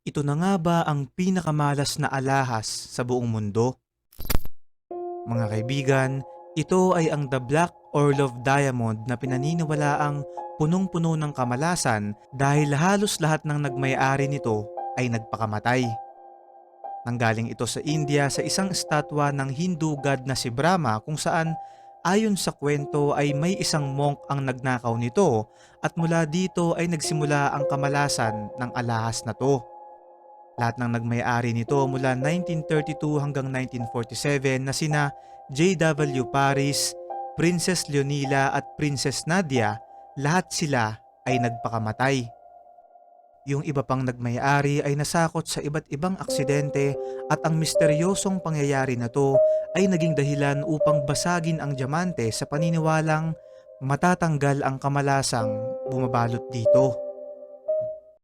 Ito na nga ba ang pinakamalas na alahas sa buong mundo? Mga kaibigan, ito ay ang The Black Orlov Diamond na pinaniniwalaang punong-puno ng kamalasan dahil halos lahat ng nagmay-ari nito ay nagpakamatay. Nanggaling ito sa India sa isang estatwa ng Hindu god na si Brahma kung saan ayon sa kwento ay may isang monk ang nagnakaw nito at mula dito ay nagsimula ang kamalasan ng alahas na to. Lahat ng nagmay-ari nito mula 1932 hanggang 1947 na sina J.W. Paris, Princess Leonila at Princess Nadia, lahat sila ay nagpakamatay. Yung iba pang nagmay-ari ay nasakot sa iba't ibang aksidente at ang misteryosong pangyayari na to ay naging dahilan upang basagin ang diamante sa paniniwalang matatanggal ang kamalasang bumabalot dito.